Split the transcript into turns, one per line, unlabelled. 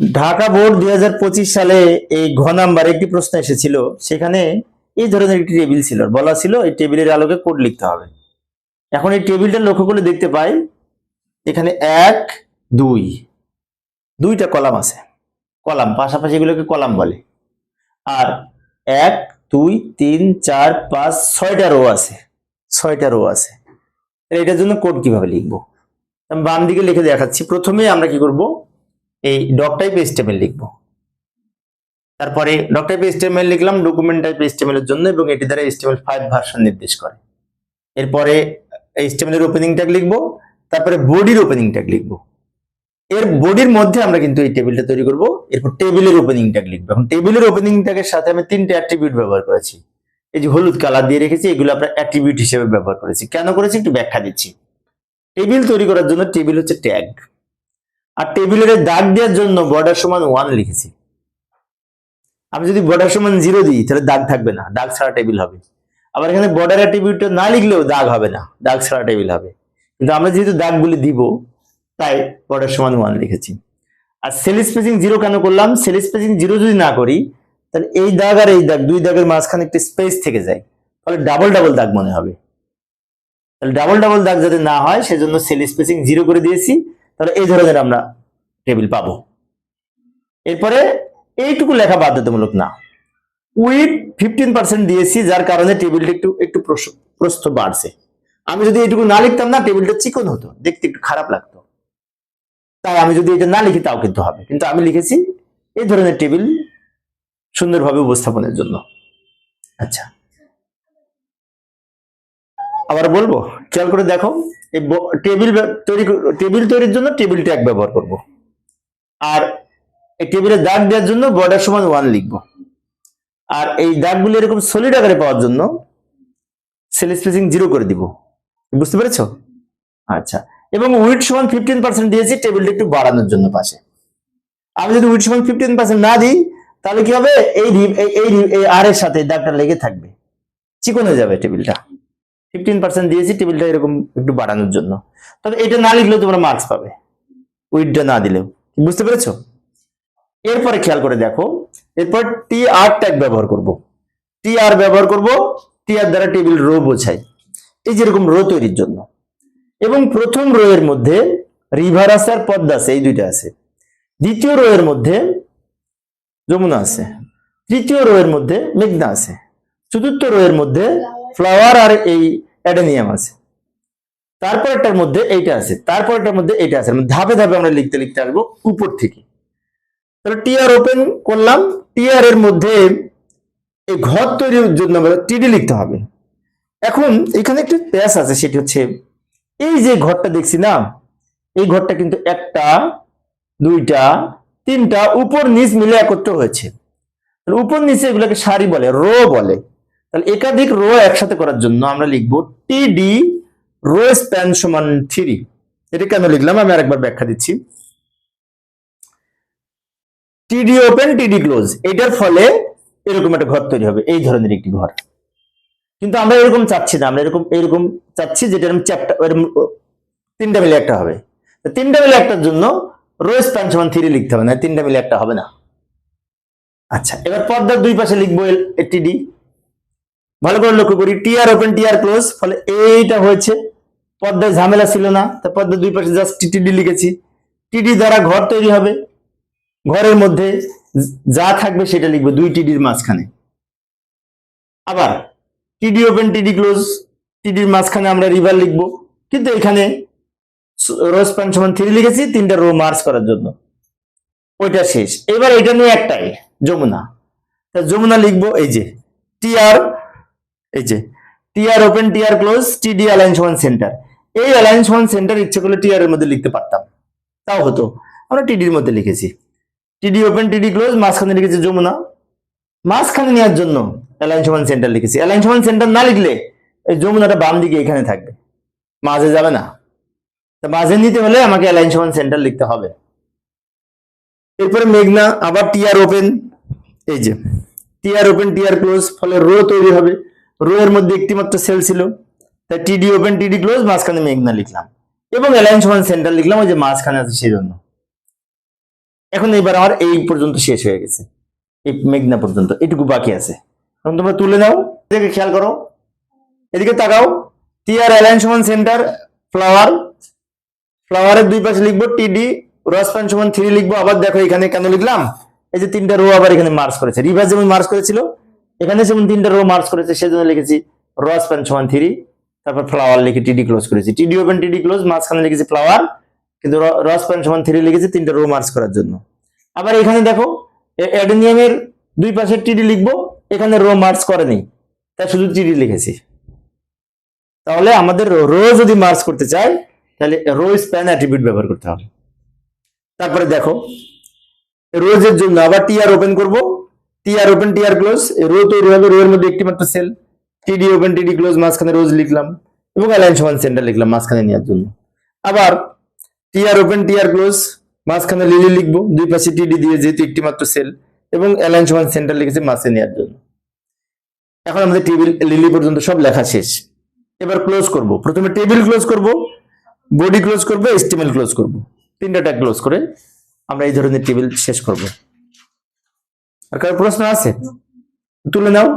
Dhaka board দুই হাজার পঁচিশ সালে এই ঘ নাম্বার একটি প্রশ্ন এসেছিল। সেখানে এই ধরনের একটি টেবিল ছিল। বলা ছিল এই টেবিলের আলোকে কোড লিখতে হবে। এখন এই টেবিলটা লক্ষ্য করলে দেখতে পাই, এখানে এক, দুই, দুইটা কলাম আছে। কলাম, পাশাপাশি এগুলোকে কলাম বলে। আর এক, দুই, তিন, চার, পাঁচ, ছয়টা রো আছে। ছয়টা রো আছে। এটার জন্য কোড কীভাবে লিখব? বাম দিকে লিখে দেখাচ্ছি। প্রথমে আমরা কি করব? এই ডক টাইপ এস্টেমেল লিখব। তারপরে ডক টাইপ এস্টেমেল লিখলাম ডকুমেন্ট টাইপ এস্টেমেল এর জন্য এবং এটি দ্বারা এস্টেমেল ফাইভ ভার্সন নির্দেশ করে। এরপরে এস্টেমেলের ওপেনিং ট্যাগ লিখব, তারপরে বডির ওপেনিং ট্যাগ লিখব। এর বডির মধ্যে আমরা কিন্তু এই টেবিলটা তৈরি করব, এরপর টেবিলের ওপেনিং ট্যাগ লিখব। এখন টেবিলের ওপেনিং ট্যাগের সাথে আমি তিনটে অ্যাট্রিবিউট ব্যবহার করেছি। এই যে হলুদ কালার দিয়ে রেখেছি, এগুলো আমরা অ্যাট্রিবিউট হিসেবে ব্যবহার করেছি। কেন করেছি? একটু ব্যাখ্যা দিচ্ছি। টেবিল তৈরি করার জন্য টেবিল হচ্ছে ট্যাগ আর টেবিলের দাগ দেওয়ার জন্য বর্ডার সমান ওয়ান লিখেছি। আমি যদি বর্ডার সমান জিরো দিই, তাহলে দাগ থাকবে না, দাগ ছাড়া টেবিল হবে। আবার এখানে বর্ডার অ্যাট্রিবিউটটা না লিখলেও দাগ হবে না, দাগ ছাড়া টেবিল হবে। কিন্তু আমরা যেহেতু দাগগুলি দিব, তাই বর্ডার সমান ওয়ান লিখেছি। আর সেল স্পেসিং জিরো কেন করলাম? সেল স্পেসিং জিরো যদি না করি, তাহলে এই দাগ আর এই দাগ, দুই দাগের মাঝখানে একটি স্পেস থেকে যায়। ফলে ডাবল ডাবল দাগ মনে হবে। তাহলে ডাবল ডাবল দাগ যাতে না হয়, সেজন্য সেল স্পেসিং জিরো করে দিয়েছি। তাহলে এই ধরনের আমরা টেবিল পাবো। এরপরে এইটুকু লেখা বাধ্যতামূলক না। উইথ ফিফটিন পার্সেন্ট দিয়েছি, যার কারণে টেবিলটা একটু একটু প্রস- প্রস্থ বাড়ছে। আমি যদি এইটুকু না লিখতাম না টেবিলটা চিকন হতো, দেখতে একটু খারাপ লাগতো। তাই আমি যদি এটা না লিখি, তাও কিন্তু হবে। কিন্তু আমি লিখেছি এই ধরনের টেবিল সুন্দরভাবে উপস্থাপনের জন্য। আচ্ছা। আবার বলব, খেয়াল করে দেখো, এই টেবিল তৈরি টেবিল তৈরির জন্য টেবিল ট্যাগ ব্যবহার করব। আর এই টেবিলে দাগ দেওয়ার জন্য বর্ডার সমান ওয়ান লিখব। আর এই দাগগুলো এরকম সলিড আকারে পাওয়ার জন্য সেল স্পেসিং জিরো করে দিব। বুঝতে পেরেছ? আচ্ছা। এবং উইড সমান ফিফটিন পার্সেন্ট দিয়েছি, টেবিলটা একটু বাড়ানোর জন্য পাশে। আমি যদি উইড সমান ফিফটিন পার্সেন্ট না দিই, তাহলে কি হবে? এই এই আর এর সাথে দাগটা লেগে থাকবে। চিকন হয়ে যাবে টেবিলটা। ফিফটিন পার্সেন্ট দিয়েছি টেবিলটা এরকম একটু বাড়ানোর জন্য। তবে এটা না লিখলেও তোমরা মার্কস পাবে। উইডটা না দিলেও। বুঝতে পেরেছ? এরপরে খেয়াল করে দেখো, এরপর টি আর ট্যাগ ব্যবহার করব। টি আর ব্যবহার করব টি আর দ্বারা টেবিল রো বোঝাই। এই যেরকম রো তৈরির জন্য। এবং প্রথম রো এর মধ্যে রিভার আছে আর পদ্মা আছে, এই দুইটা আছে। দ্বিতীয় রো এর মধ্যে যমুনা আছে। তৃতীয় রো এর মধ্যে মেঘনা আছে। চতুর্থ রো এর মধ্যে ফ্লাওয়ার আর এই অ্যাডেনিয়াম আছে। তারপরটার মধ্যে এইটা আছে তারপরটার মধ্যে এইটা আছে। মানে ধাপে ধাপে আমরা লিখতে লিখতে আসব উপর থেকে। তাহলে টিআর ওপেন করলাম টিআর এর মধ্যে এই ঘর তৈরির জন্য টিডি লিখতে হবে। এখন এখানে একটি প্যাস আছে, সেটি হচ্ছে এই যে ঘরটা দেখছি না, এই ঘরটা কিন্তু একটা, দুইটা, তিনটা, উপর নিচ মিলে একত্র হয়েছে। উপর নিচে এগুলোকে সারি বলে, রো বলে। তাহলে একাধিক রো একসাথে করার জন্য আমরা লিখব টিডি রো স্প্যান সমান থ্রি এটা কেন লিখলাম? আমি আরেকবার ব্যাখ্যা দিচ্ছি। টিডি ওপেন টিডি ক্লোজ এটার ফলে এরকম একটা ঘর তৈরি হবে, এই ধরনের একটি ঘর। কিন্তু আমরা এরকম চাচ্ছি না, আমরা এরকম এরকম চাচ্ছি যেটা এরকম চ্যাপ্টার তিনটা মিলে একটা হবে। তিনটা মিলে একটার জন্য রো স্প্যান সমান থ্রি লিখতে হবে, না, তিনটা মিলে একটা হবে না। আচ্ছা এবার পর্দার দুই পাশে লিখব টিডি ভালো করে লক্ষ্য করি টিআর ওপেন টিআর ক্লোজ ফলে এইটা হয়েছে। পর্দায় ঝামেলা ছিল না, তা পর্দার দুই পাশে জাস্ট টিডি লিখেছি। টিডি দ্বারা ঘর তৈরি হবে। ঘরের মধ্যে যা থাকবে সেটা লিখব দুই টিডির মাঝখানে। আবার টিডি ওপেন টিডি ক্লোজ টিডির মাঝখানে আমরা রিভার লিখব। কিন্তু এখানে রোজ স্প্যান সমান থ্রি লিখেছি, তিনটা রো মার্চ করার জন্য। ওইটা শেষ। এবার এটা নিয়ে একটাই, যমুনা। তা যমুনা লিখব এই যে টিআর এই যে TR open TR close TD alliance one centre এই অ্যালায়েন্স ওয়ান সেন্টার ইচ্ছে করলে টিআর এর মধ্যে লিখতে পারতাম। তাও হতো। আমরা টিডির মধ্যে লিখেছি। টিডি ওপেন টিডি ক্লোজ মাঝখানে লিখেছি যমুনা। মাঝখানে নেওয়ার জন্য অ্যালায়েন্স ওয়ান সেন্টার লিখেছি। অ্যালায়েন্স ওয়ান সেন্টার না লিখলে এই যমুনাটা বাম দিকে এখানে থাকবে। মাঝে যাবে না। তা মাঝে নিতে হলে আমাকে অ্যালায়েন্স ওয়ান সেন্টার লিখতে হবে। এরপরে মেঘনা, আবার টিআর ওপেন এই যে টিআর ওপেন টিআর ক্লোজ ফলে রো তৈরি হবে। রো এর মধ্যে একটিমাত্র সেল ছিল। তাই টিডি ওপেন টিডি ক্লোজ মাঝখানে মেঘনা লিখলাম। এবং অ্যালায়েন্স ওয়ান সেন্টার লিখলাম, ওই যে মাঝখানে আছে সেই জন্য এখন এবার আমার এই পর্যন্ত শেষ হয়ে গেছে। এই মেঘনা পর্যন্ত, এটুকু বাকি আছে। এখন তোমরা তুলে নাও, এদিকে খেয়াল করো। এদিকে তাকাও টিআর অ্যালাইন সমান সেন্টার ফ্লাওয়ার ফ্লাওয়ারের দুই পাশে লিখব টিডি রস প্যান সমান থ্রি লিখব। আবার দেখো এখানে কেন লিখলাম? এই যে তিনটা রো আবার এখানে মার্চ করেছে। রিভার্স যেমন মার্চ করেছিল এখানে যেমন তিনটা রো মার্চ করেছে, সেজন্য লিখেছি রস প্যান সমান থ্রি তারপর ফ্লাওয়ার লিখে টিডি ক্লোজ করেছি। টিডি ওপেন টিডি ক্লোজ মাঝখানে লিখেছি ফ্লাওয়ার কিন্তু র- রস প্যান সমান থ্রি লিখেছি তিনটা রো মার্চ করার জন্য। আবার এখানে দেখো অ্যাডেনিয়ামের দুই পাশে টিডি লিখব, এখানে রো মার্চ করেনি তাই শুধু টিডি লিখেছি। তাহলে আমাদের রো যদি মার্চ করতে চাই, তাহলে রো স্প্যান অ্যাট্রিবিউট ব্যবহার করতে হবে। তারপরে দেখো রোজের জন্য আবার টিআর ওপেন করব TR open TR close row তৈরি হবে রো এর মধ্যে একটি মাত্র সেল টিডি ওপেন টিডি ক্লোজ মাঝখানে রোজ লিখলাম এবং অ্যালাইন সমান সেন্টার লিখলাম মাঝখানে নেওয়ার জন্য। আবার টিআর ওপেন টিআর ক্লোজ মাঝখানে লিলি লিখব, দুই পাশে টিডি দিয়ে যেহেতু একটি মাত্র সেল এবং অ্যালাইন সমান সেন্টার লিখেছে মাঝে নেওয়ার জন্য। এখন আমাদের টেবিল লিলি পর্যন্ত সব লেখা শেষ। এবার ক্লোজ করব। প্রথমে টেবিল ক্লোজ করব বডি ক্লোজ করব এস্টিমেল ক্লোজ করব। তিনটা ট্যাগ ক্লোজ করে আমরা এই ধরনের টেবিল শেষ করব। আর কারও প্রশ্ন আছে তুলে নাও